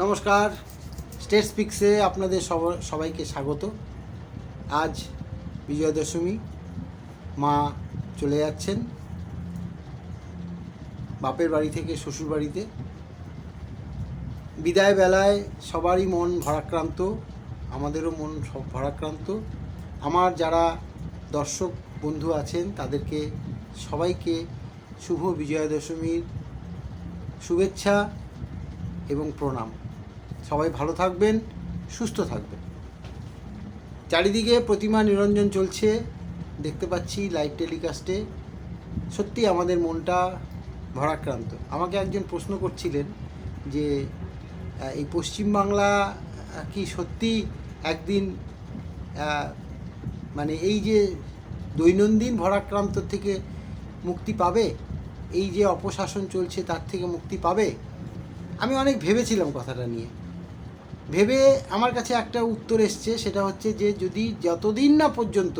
নমস্কার। স্টেট স্পিক্সে আপনাদের সব- সবাইকে স্বাগত। আজ বিজয়া দশমী মা চলে যাচ্ছেন। বাপের বাড়ি থেকে শ্বশুর বাড়িতে। বিদায় বেলায় সবারই মন ভরাক্রান্ত, আমাদেরও মন সব ভরাক্রান্ত। আমার যারা দর্শক বন্ধু আছেন, তাদেরকে সবাইকে শুভ বিজয়া দশমীর শুভেচ্ছা। এবং প্রণাম। সবাই ভালো থাকবেন, সুস্থ থাকবেন। চারিদিকে প্রতিমা নিরঞ্জন চলছে। দেখতে পাচ্ছি লাইভ টেলিকাস্টে সত্যি আমাদের মনটা ভরাক্রান্ত। আমাকে একজন প্রশ্ন করছিলেন যে এই পশ্চিমবাংলা কি সত্যি একদিন মানে এই যে দৈনন্দিন ভরাক্রান্ত থেকে মুক্তি পাবে? এই যে অপশাসন চলছে তার থেকে মুক্তি পাবে? আমি অনেক ভেবেছিলাম কথাটা নিয়ে। ভেবে আমার কাছে একটা উত্তর এসছে, সেটা হচ্ছে যে যদি যতদিন না পর্যন্ত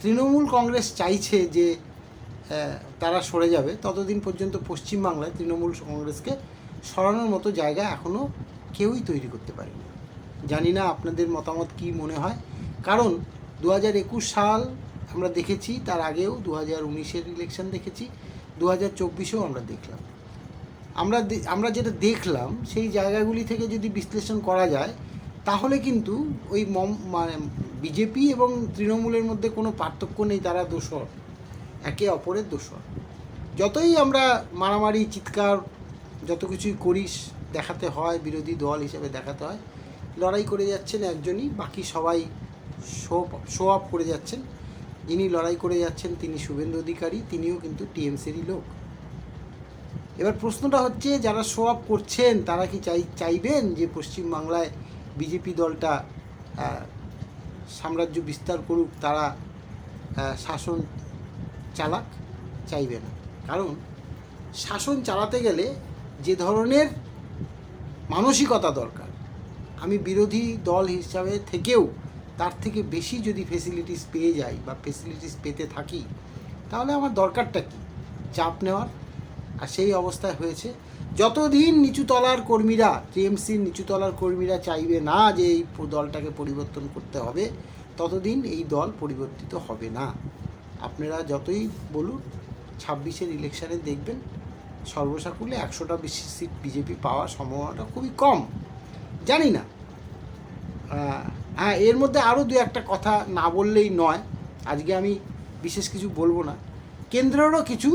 তৃণমূল কংগ্রেস চাইছে যে তারা সরে যাবে, ততদিন পর্যন্ত পশ্চিমবাংলায় তৃণমূল কংগ্রেসকে সরানোর মতো জায়গা এখনও কেউই তৈরি করতে পারেনি। জানি না আপনাদের মতামত কি মনে হয়। কারণ দু হাজার একুশ সাল আমরা দেখেছি, তার আগেও দু হাজার উনিশের ইলেকশন দেখেছি দু হাজার চব্বিশেও আমরা দেখলাম। আমরা আমরা যেটা দেখলাম, সেই জায়গাগুলি থেকে যদি বিশ্লেষণ করা যায়, তাহলে কিন্তু ওই মম মানে বিজেপি এবং তৃণমূলের মধ্যে কোনো পার্থক্য নেই, তারা দোষর। একে অপরের দোষর। যতই আমরা মারামারি, চিৎকার, যত কিছুই করিস, দেখাতে হয়, বিরোধী দল হিসেবে দেখাতে হয়, লড়াই করে যাচ্ছেন একজনই, বাকি সবাই শো শো আপ করে যাচ্ছেন। যিনি লড়াই করে যাচ্ছেন, তিনি শুভেন্দু অধিকারী, তিনিও কিন্তু টিএমসিরই লোক। এবার প্রশ্নটা হচ্ছে, যারা শো আপ করছেন, তারা কি চাই, চাইবেন যে পশ্চিমবাংলায় বিজেপি দলটা সাম্রাজ্য বিস্তার করুক, তারা শাসন চালাক? চাইবে না। কারণ, শাসন চালাতে গেলে যে ধরনের মানসিকতা দরকার। আমি বিরোধী দল হিসাবে থেকেও তার থেকে বেশি যদি ফেসিলিটিস পেয়ে যাই বা ফেসিলিটিস পেতে থাকি, তাহলে আমার দরকারটা কি? চাপ নেওয়ার আর সেই অবস্থায় হয়েছে। যতদিন নিচুতলার কর্মীরা, টিএমসির নিচুতলার কর্মীরা চাইবে না যে এই দলটাকে পরিবর্তন করতে হবে, ততদিন এই দল পরিবর্তিত হবে না। আপনারা যতই বলুন, ছাব্বিশের ইলেকশানে দেখবেন সর্বসাকুলে একশোটা বেশি সিট বিজেপি পাওয়ার সম্ভাবনাটা খুবই কম। জানি না। হ্যাঁ এর মধ্যে আরও দু একটা কথা না বললেই নয়। আজকে আমি বিশেষ কিছু বলব না। কেন্দ্রেরও কিছু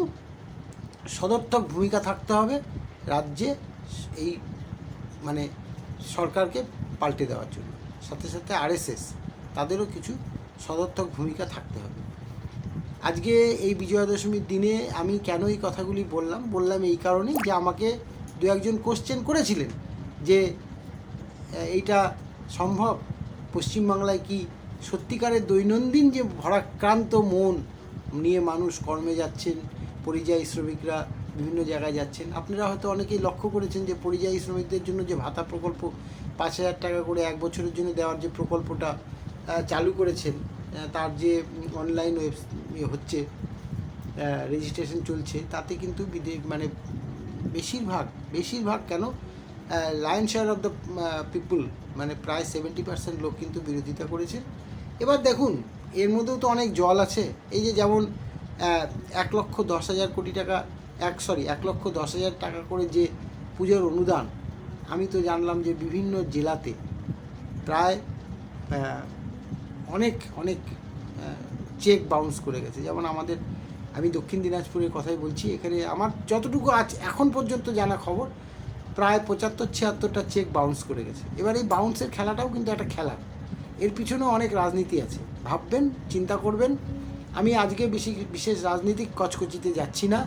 সদর্থক ভূমিকা থাকতে হবে রাজ্যে এই মানে সরকারকে পাল্টে দেওয়ার জন্য। সাথে সাথে আরএসএস, তাদেরও কিছু সদর্থক ভূমিকা থাকতে হবে। আজকে এই বিজয়া দশমীর দিনে আমি কেন এই কথাগুলি বললাম? বললাম এই কারণেই যে আমাকে দু একজন কোশ্চেন করেছিলেন যে এইটা সম্ভব? পশ্চিমবাংলায় কি সত্যিকারের দৈনন্দিন যে ভরাক্রান্ত মন নিয়ে মানুষ কর্মে যাচ্ছেন পরিযায়ী শ্রমিকরা বিভিন্ন জায়গায় যাচ্ছেন। আপনারা হয়তো অনেকেই লক্ষ্য করেছেন যে পরিযায়ী শ্রমিকদের জন্য যে ভাতা প্রকল্প পাঁচ হাজার টাকা করে এক বছরের জন্য দেওয়ার যে প্রকল্পটা চালু করেছেন তার যে অনলাইন ওয়েব হচ্ছে রেজিস্ট্রেশন চলছে, তাতে কিন্তু মানে বেশিরভাগ বেশিরভাগ কেন lion share of the people মানে প্রায় সেভেন্টি পার্সেন্ট লোক কিন্তু বিরোধিতা করেছে এবার দেখুন, এর মধ্যেও তো অনেক জল আছে। এই যে যেমন এক লক্ষ দশ হাজার কোটি টাকা, এক সরি এক লক্ষ দশ হাজার টাকা করে যে পুজোর অনুদান, আমি তো জানলাম যে বিভিন্ন জেলাতে প্রায় অনেক অনেক চেক বাউন্স করে গেছে। যেমন আমাদের, আমি দক্ষিণ দিনাজপুরের কথাই বলছি, এখানে আমার যতটুকু আজ, এখন পর্যন্ত জানা খবর, প্রায় পঁচাত্তর, ছিয়াত্তরটা চেক বাউন্স করে গেছে। এবার এই বাউন্সের খেলাটাও কিন্তু একটা খেলা। এর পিছনেও অনেক রাজনীতি আছে। ভাববেন, চিন্তা করবেন আমি আজকে বেশি বিশেষ রাজনীতিক কচকচিতে যাচ্ছি না।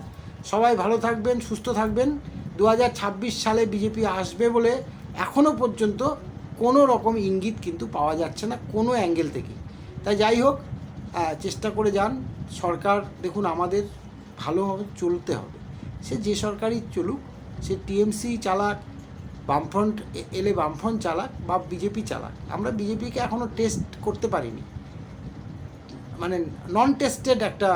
সবাই ভালো থাকবেন, সুস্থ থাকবেন। দু হাজার ছাব্বিশ সালে বিজেপি আসবে বলে এখনও পর্যন্ত কোনো রকম ইঙ্গিত কিন্তু পাওয়া যাচ্ছে না কোনো অ্যাঙ্গেল থেকে। তাই যাই হোক চেষ্টা করে যান। সরকার দেখুন আমাদের ভালোভাবে চলতে হবে। সে যে সরকারই চলুক, সে টিএমসি চালাক, বামফ্রন্ট এলে বামফ্রন্ট চালাক বা বিজেপি চালাক। আমরা বিজেপিকে এখনও টেস্ট করতে পারিনি। মানে নন টেস্টেড একটা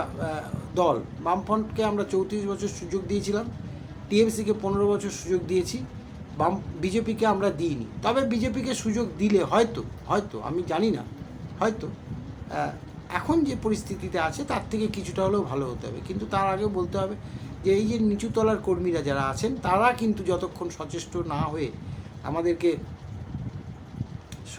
দল। বামফ্রন্টকে আমরা চৌত্রিশ বছর সুযোগ দিয়েছিলাম। টিএমসিকে পনেরো বছর সুযোগ দিয়েছি। বাম, বিজেপিকে আমরা দিইনি। তবে বিজেপিকে সুযোগ দিলে হয়তো হয়তো, আমি জানি না, হয়তো এখন যে পরিস্থিতিতে আছে, তার থেকে কিছুটা হলেও ভালো হতে হবে। কিন্তু তার আগে বলতে হবে যে, এই যে নিচুতলার কর্মীরা যারা আছেন, তারা কিন্তু যতক্ষণ সচেষ্ট না হয়ে আমাদেরকে